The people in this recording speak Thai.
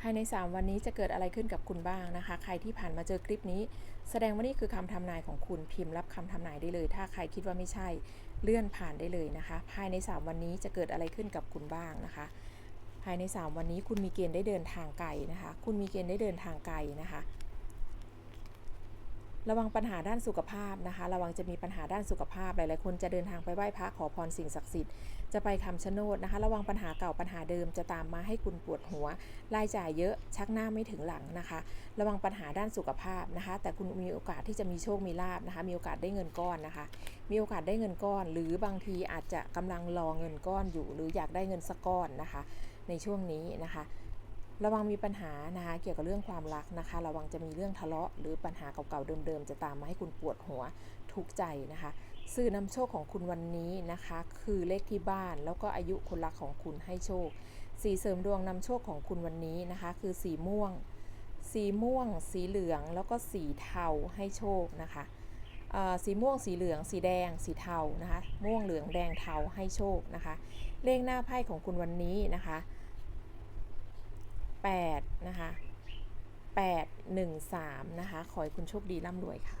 ภายใน 3 วันนี้จะเกิดอะไรขึ้นกับคุณบ้างนะคะ ใครที่ผ่านมาเจอคลิปนี้ แสดงว่านี่คือคำทำนายของคุณพิมพ์รับคำทำนายได้เลย ถ้าใครคิดว่าไม่ใช่เลื่อนผ่านได้เลยนะคะ ภายใน 3 วันนี้จะเกิดอะไรขึ้นกับคุณบ้างนะคะ ภายใน 3 วันนี้คุณมีเกณฑ์ได้เดินทางไกลนะคะ คุณมีเกณฑ์ได้เดินทางไกลนะคะ ระวังปัญหาด้านสุขภาพนะคะ ระวังจะมีปัญหาด้านสุขภาพ หลาย ๆ คนจะเดินทางไปไหว้พระขอพรสิ่งศักดิ์สิทธิ์ จะไปคำชะโนดนะคะ ระวังปัญหาเก่าปัญหาเดิมจะตามมาให้คุณปวดหัว รายจ่ายเยอะ ชักหน้าไม่ถึงหลังนะคะ ระวังปัญหาด้านสุขภาพนะคะ แต่คุณมีโอกาสที่จะมีโชค มีลาบนะคะ มีโอกาสได้เงินก้อนนะคะ มีโอกาสได้เงินก้อน หรือบางทีอาจจะกำลังรอเงินก้อนอยู่ หรืออยากได้เงินสักก้อนนะคะ ในช่วงนี้นะคะ ระวังมีปัญหานะคะเกี่ยวกับเรื่องความรักนะคะ ระวังจะมีเรื่องทะเลาะ หรือปัญหาเก่าๆเดิมๆ จะตามมาให้คุณปวดหัวทุกใจนะคะ สื่อนำโชคของคุณวันนี้นะคะ คือเลขที่บ้านแล้วก็อายุคนรักของคุณให้โชค สีเสริมดวงนำโชคของคุณวันนี้นะคะ คือสีม่วง สีม่วง สีเหลือง แล้วก็สีเทาให้โชคนะคะสีม่วงสีเหลือง สีแดง สีเทานะคะ ม่วงเหลืองแดงเทาให้โชคนะคะ เลขหน้าไพ่ของคุณวันนี้นะคะ 8 นะคะ 8 1 3 นะคะ ขอให้คุณโชคดีร่ำรวยค่ะ